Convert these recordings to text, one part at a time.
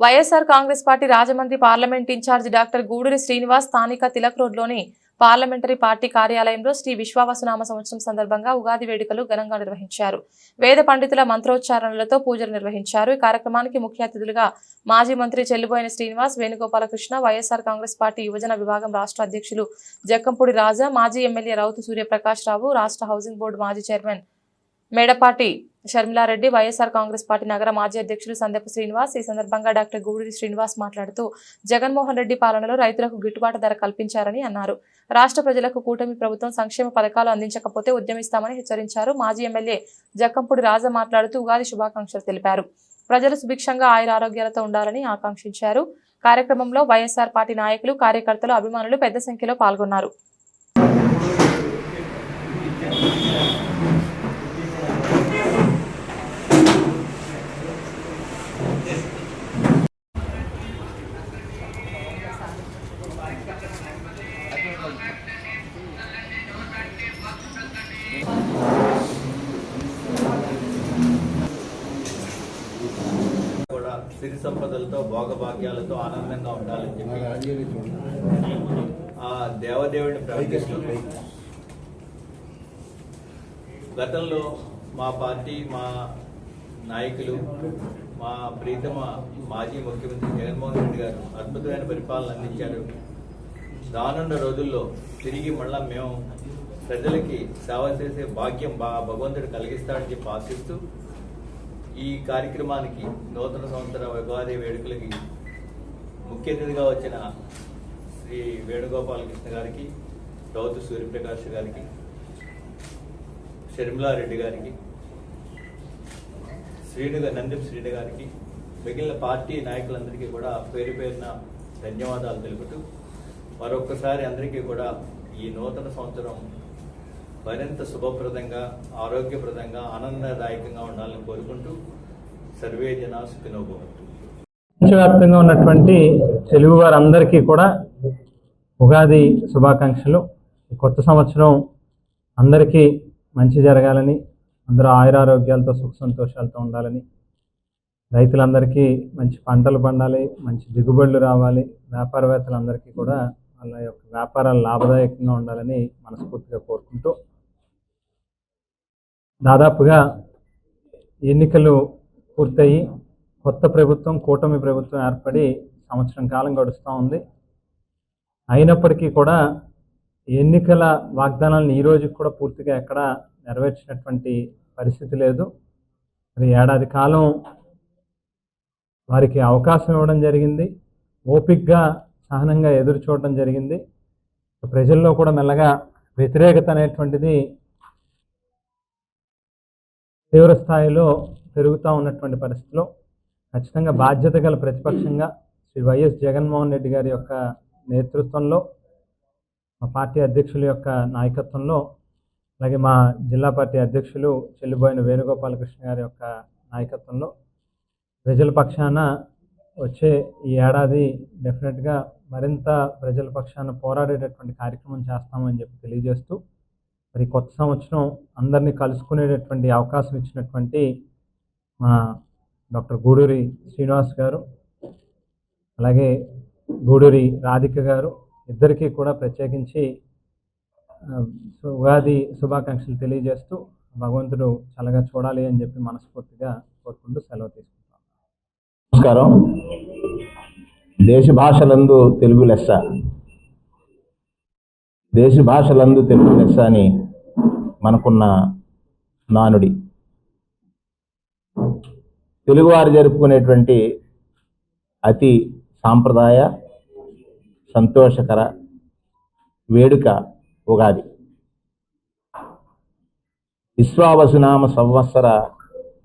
YSR Congress party Rajahmundry parliament incharge doctor Guduri Srinivas స్థానిక తిలక్ రోడ్లోని parliamentary party కార్యాలయంలో శ్రీ విశ్వావసునామ సంవత్సరం సందర్భంగా ఉగాది వేడుకలు ఘనంగా నిర్వహించారు. వేద పండితుల మంత్రోచ్చారణలతో పూజలు నిర్వహించారు. ఈ కార్యక్రమానికి ముఖ్య అతిథులుగా మాజీ మంత్రి Chelluboina Srinivas Venugopalakrishna YSR Congress party యువజన విభాగం రాష్ట్ర అధ్యక్షులు జక్కంపూడి రాజా మాజీ ఎమ్మెల్యే రౌతు సూర్యప్రకాష్ రావు రాష్ట్ర హౌసింగ్ బోర్డు మాజీ chairman Medapati Sharmila Reddy YSR Congress party నగర మాజీ అధ్యక్షులు సందెపు శ్రీనివాస్ ఈ సందర్భంగా డాక్టర్ గూడూరి శ్రీనివాస్ మాట్లాడుతూ జగన్మోహన్ రెడ్డి పాలనలో రైతులకు గిట్టుబాటు ధర కల్పించారని అన్నారు. రాష్ట్ర ప్రజలకు కూటమి ప్రభుత్వం సంక్షేమ పథకాలు అందించకపోతే ఉద్యమిస్తామని హెచ్చరించారు. మాజీ ఎమ్మెల్యే జక్కంపూడి రాజా మాట్లాడుతూ ఉగాది శుభాకాంక్షలు తెలిపారు. ప్రజలు సుభిక్షంగా ఆయుర ఆరోగ్యాలతో ఉండాలని ఆకాంక్షించారు. కార్యక్రమంలో వైఎస్ఆర్ పార్టీ నాయకులు కార్యకర్తలు అభిమానులు పెద్ద సంఖ్యలో పాల్గొన్నారు. కూడా సిరి సంపదలతో భోగభాగ్యాలతో ఆనందంగా ఉండాలని చెప్పి ఆ దేవదేవుడిని ప్రార్థిస్తూ గతంలో మా పార్టీ మా నాయకులు మా ప్రీతమ మాజీ ముఖ్యమంత్రి జగన్మోహన్ రెడ్డి గారు అద్భుతమైన పరిపాలన అందించారు. రానున్న రోజుల్లో తిరిగి మళ్ళా మేము ప్రజలకి సేవ చేసే భాగ్యం బా భగవంతుడు కలిగిస్తాడని చెప్పి ఆశిస్తూ ఈ కార్యక్రమానికి నూతన సంవత్సర ఉగాది వేడుకలకి ముఖ్య అతిథిగా వచ్చిన శ్రీ వేణుగోపాలకృష్ణ గారికి రౌతు సూర్యప్రకాష్ గారికి షర్మిలారెడ్డి గారికి శ్రీను గా- నందిం శ్రీను గారికి మిగిలిన పార్టీ నాయకులందరికీ కూడా పేరు పేరున ధన్యవాదాలు తెలుపుతూ మరొకసారి అందరికీ కూడా ఈ నూతన సంవత్సరం మరింత శుభప్రదంగా ఆరోగ్యప్రదంగా ఆనందదాయకంగా ఉండాలని కోరుకుంటూ సర్వే జనా సుఖినోభవంతు. ప్రపంచవ్యాప్తంగా ఉన్నటువంటి తెలుగు వారందరికీ కూడా ఉగాది శుభాకాంక్షలు. కొత్త సంవత్సరం అందరికీ మంచి జరగాలని అందరూ ఆయురారోగ్యాలతో సుఖ సంతోషాలతో ఉండాలని రైతులందరికీ మంచి పంటలు పండాలి మంచి దిగుబడులు రావాలి వ్యాపారవేత్తలందరికీ కూడా వాళ్ళ యొక్క వ్యాపారాలు లాభదాయకంగా ఉండాలని మనస్ఫూర్తిగా కోరుకుంటూ దాదాపుగా ఎన్నికలు పూర్తయి కొత్త ప్రభుత్వం కూటమి ప్రభుత్వం ఏర్పడి సంవత్సరం కాలం గడుస్తూ ఉంది. అయినప్పటికీ కూడా ఎన్నికల వాగ్దానాలను ఈ రోజుకి కూడా పూర్తిగా ఎక్కడ నెరవేర్చినటువంటి పరిస్థితి లేదు. మరి ఏడాది కాలం వారికి అవకాశం ఇవ్వడం జరిగింది. ఓపిక్గా సహనంగా ఎదురు చూడడం జరిగింది. ప్రజల్లో కూడా మెల్లగా వ్యతిరేకత అనేటువంటిది తీవ్ర స్థాయిలో పెరుగుతూ ఉన్నటువంటి పరిస్థితిలో ఖచ్చితంగా బాధ్యత గల ప్రతిపక్షంగా శ్రీ వైఎస్ జగన్మోహన్ రెడ్డి గారి యొక్క నేతృత్వంలో మా పార్టీ అధ్యక్షుల యొక్క నాయకత్వంలో అలాగే మా జిల్లా పార్టీ అధ్యక్షులు చెల్లిబోయిన వేణుగోపాలకృష్ణ గారి యొక్క నాయకత్వంలో ప్రజల పక్షాన వచ్చే ఈ ఏడాది డెఫినెట్గా మరింత ప్రజల పక్షాన పోరాడేటటువంటి కార్యక్రమం చేస్తామని చెప్పి తెలియజేస్తూ మరి కొత్త సంవత్సరం అందరినీ కలుసుకునేటటువంటి అవకాశం ఇచ్చినటువంటి మా డాక్టర్ గూడూరి శ్రీనివాస్ గారు అలాగే గూడూరి రాధిక గారు ఇద్దరికీ కూడా ప్రత్యేకించి ఉగాది శుభాకాంక్షలు తెలియజేస్తూ భగవంతుడు చల్లగా చూడాలి అని చెప్పి మనస్ఫూర్తిగా కోరుకుంటూ సెలవు తీసుకుంటాం నమస్కారం. దేశ భాషలందు తెలుగు లెస్స. దేశ భాషలందు తెలుగు లెస్స అని మనకున్న నానుడి. తెలుగువారు జరుపుకునేటువంటి అతి సాంప్రదాయ సంతోషకర వేడుక ఉగాది. విశ్వావసునామ సంవత్సర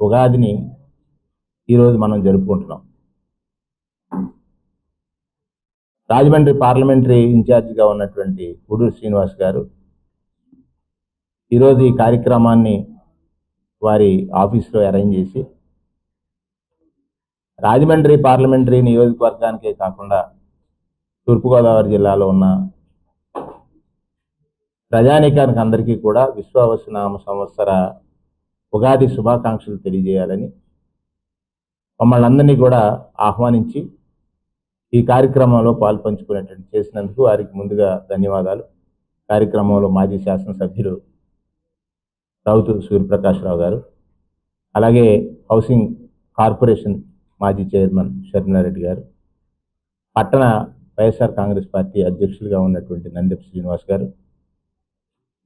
ఉగాదిని ఈరోజు మనం జరుపుకుంటున్నాం. రాజమండ్రి పార్లమెంటరీ ఇన్ఛార్జిగా ఉన్నటువంటి గూడూరు శ్రీనివాస్ గారు ఈరోజు ఈ కార్యక్రమాన్ని వారి ఆఫీస్లో అరేంజ్ చేసి రాజమండ్రి పార్లమెంటరీ నియోజకవర్గానికే కాకుండా తూర్పుగోదావరి జిల్లాలో ఉన్న ప్రజానీకానికి అందరికీ కూడా విశ్వావసునామ సంవత్సర ఉగాది శుభాకాంక్షలు తెలియజేయాలని మమ్మల్ని అందరినీ కూడా ఆహ్వానించి ఈ కార్యక్రమంలో పాల్పంచుకునేటువంటి చేసినందుకు వారికి ముందుగా ధన్యవాదాలు. కార్యక్రమంలో మాజీ శాసనసభ్యులు రౌతు సూర్యప్రకాశ్రావు గారు అలాగే హౌసింగ్ కార్పొరేషన్ మాజీ చైర్మన్ షర్మినారెడ్డి గారు పట్టణ వైఎస్ఆర్ కాంగ్రెస్ పార్టీ అధ్యక్షులుగా ఉన్నటువంటి నందెప్ శ్రీనివాస్ గారు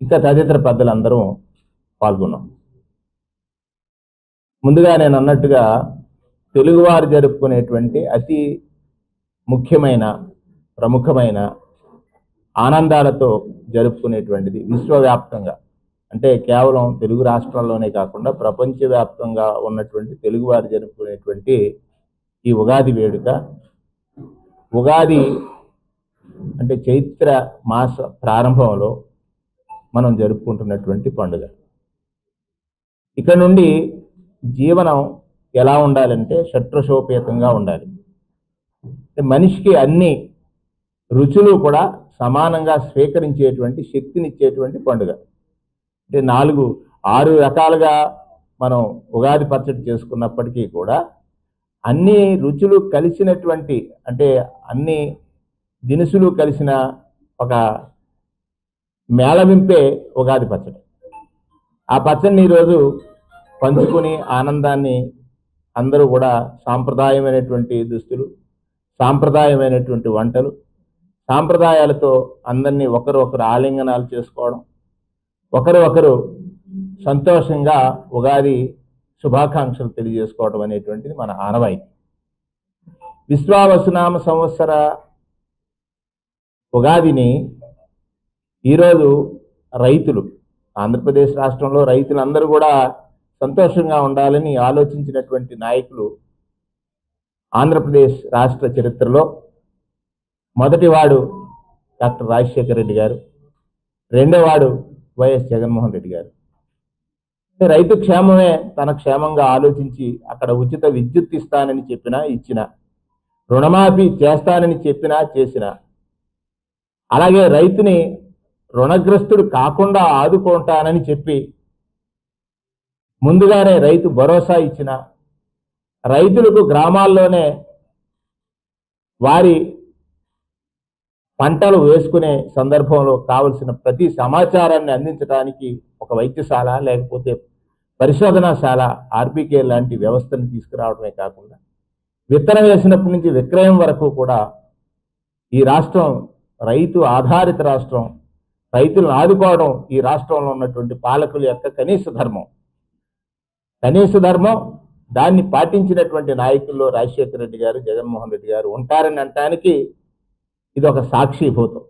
ఇంకా తదితర పెద్దలందరూ పాల్గొన్నాం. ముందుగా నేను అన్నట్టుగా తెలుగువారు జరుపుకునేటువంటి అతి ముఖ్యమైన ప్రముఖమైన ఆనందాలతో జరుపుకునేటువంటిది విశ్వవ్యాప్తంగా. అంటే కేవలం తెలుగు రాష్ట్రాల్లోనే కాకుండా ప్రపంచవ్యాప్తంగా ఉన్నటువంటి తెలుగువారు జరుపుకునేటువంటి ఈ ఉగాది వేడుక ఉగాది అంటే చైత్ర మాస ప్రారంభంలో మనం జరుపుకుంటున్నటువంటి పండుగ. ఇక్కడ నుండి జీవనం ఎలా ఉండాలంటే షట్రశోపేతంగా ఉండాలి. మనిషికి అన్ని రుచులు కూడా సమానంగా స్వీకరించేటువంటి శక్తినిచ్చేటువంటి పండుగ. అంటే నాలుగు ఆరు రకాలుగా మనం ఉగాది పచ్చడి చేసుకున్నప్పటికీ కూడా అన్ని రుచులు కలిసినటువంటి అంటే అన్ని దినుసులు కలిసిన ఒక మేళవింపే ఉగాది పచ్చడి. ఆ పచ్చడిని ఈరోజు పంచుకుని ఆనందాన్ని అందరూ కూడా సాంప్రదాయమైనటువంటి దుస్తులు సాంప్రదాయమైనటువంటి వంటలు సాంప్రదాయాలతో అందరినీ ఒకరు ఒకరు ఆలింగనాలు చేసుకోవడం ఒకరు ఒకరు సంతోషంగా ఉగాది శుభాకాంక్షలు తెలియజేసుకోవడం అనేటువంటిది మన ఆనవాయితీ. విశ్వావసునామ సంవత్సర ఉగాదిని ఈరోజు రైతులు ఆంధ్రప్రదేశ్ రాష్ట్రంలో రైతులందరూ కూడా సంతోషంగా ఉండాలని ఆలోచించినటువంటి నాయకులు ఆంధ్రప్రదేశ్ రాష్ట్ర చరిత్రలో మొదటివాడు డాక్టర్ రాజశేఖర రెడ్డి గారు రెండోవాడు వైఎస్ జగన్మోహన్ రెడ్డి గారు. రైతు క్షేమమే తన క్షేమంగా ఆలోచించి అక్కడ ఉచిత విద్యుత్ ఇస్తానని చెప్పినా ఇచ్చిన రుణమాఫీ చేస్తానని చెప్పినా చేసిన. అలాగే రైతుని రుణగ్రస్తుడు కాకుండా ఆదుకుంటానని చెప్పి ముందుగానే రైతు భరోసా ఇచ్చిన రైతులకు గ్రామాల్లోనే వారి పంటలు వేసుకునే సందర్భంలో కావలసిన ప్రతి సమాచారాన్ని అందించడానికి ఒక వైద్యశాల లేకపోతే పరిశోధనాశాల ఆర్బీకే లాంటి వ్యవస్థను తీసుకురావడమే కాకుండా విత్తనం వేసినప్పటి నుంచి విక్రయం వరకు కూడా ఈ రాష్ట్రం రైతు ఆధారిత రాష్ట్రం. రైతులను ఆదుకోవడం ఈ రాష్ట్రంలో ఉన్నటువంటి పాలకుల యొక్క కనీస ధర్మం. కనీస ధర్మం దాన్ని పాటించినటువంటి నాయకుల్లో రాజశేఖర రెడ్డి గారు జగన్మోహన్ రెడ్డి గారు ఉంటారని అనటానికి ఇది ఒక సాక్షిభూతం